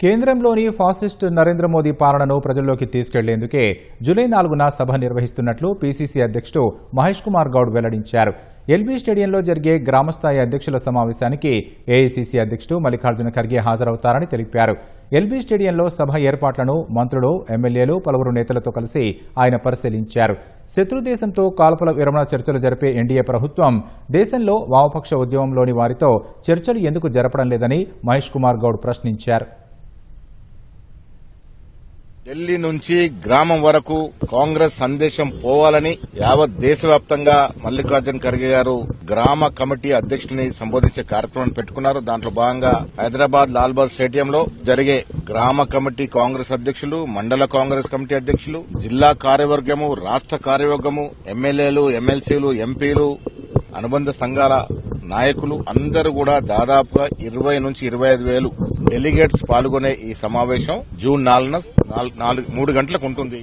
కేంద్రంలోని ఫాసిస్ట్ నరేంద్ర మోదీ పాలనను ప్రజల్లోకి తీసుకెళ్ళేందుకే జూలై నాలుగున సభ నిర్వహిస్తున్నట్లు పీసీసీ అధ్యక్షుడు మహేష్ కుమార్ గౌడ్ వెల్లడించారు. ఎల్బీ స్టేడియంలో జరిగే గ్రామస్థాయి అధ్యక్షుల సమావేశానికి ఏఐసీసీ అధ్యక్షుడు మల్లికార్జున ఖర్గే హాజరవుతారని తెలిపారు. ఎల్బీ స్టేడియంలో సభ ఏర్పాట్లను మంత్రులు ఎమ్మెల్యేలు పలువురు నేతలతో కలిసి ఆయన పరిశీలించారు. శత్రు దేశంతో కాల్పుల విరమణ చర్చలు జరిపే ఎన్డీఏ ప్రభుత్వం దేశంలో వామపక్ష ఉద్యమంలోని వారితో చర్చలు ఎందుకు జరపడం లేదని మహేష్ కుమార్ గౌడ్ ప్రశ్నించారు. ఢిల్లీ నుంచి గ్రామం వరకు కాంగ్రెస్ సందేశం పోవాలని యావత్ దేశవ్యాప్తంగా మల్లికార్జున ఖర్గే గారు గ్రామ కమిటీ అధ్యక్షుడిని సంబోధించే కార్యక్రమం పెట్టుకున్నారు. దాంట్లో భాగంగా హైదరాబాద్ లాల్బాగ్ స్టేడియంలో జరిగే గ్రామ కమిటీ కాంగ్రెస్ అధ్యక్షులు మండల కాంగ్రెస్ కమిటీ అధ్యక్షులు జిల్లా కార్యవర్గము రాష్ట కార్యవర్గము ఎమ్మెల్యేలు ఎమ్మెల్సీలు ఎంపీలు అనుబంధ సంఘాల నాయకులు అందరూ కూడా దాదాపుగా ఇరవై నుంచి ఇరవై ఐదు వేలు డెలిగేట్స్ పాల్గొనే ఈ సమావేశం జూన్ నాలుగున నాలుగు మూడు గంటలకు ఉంటుంది.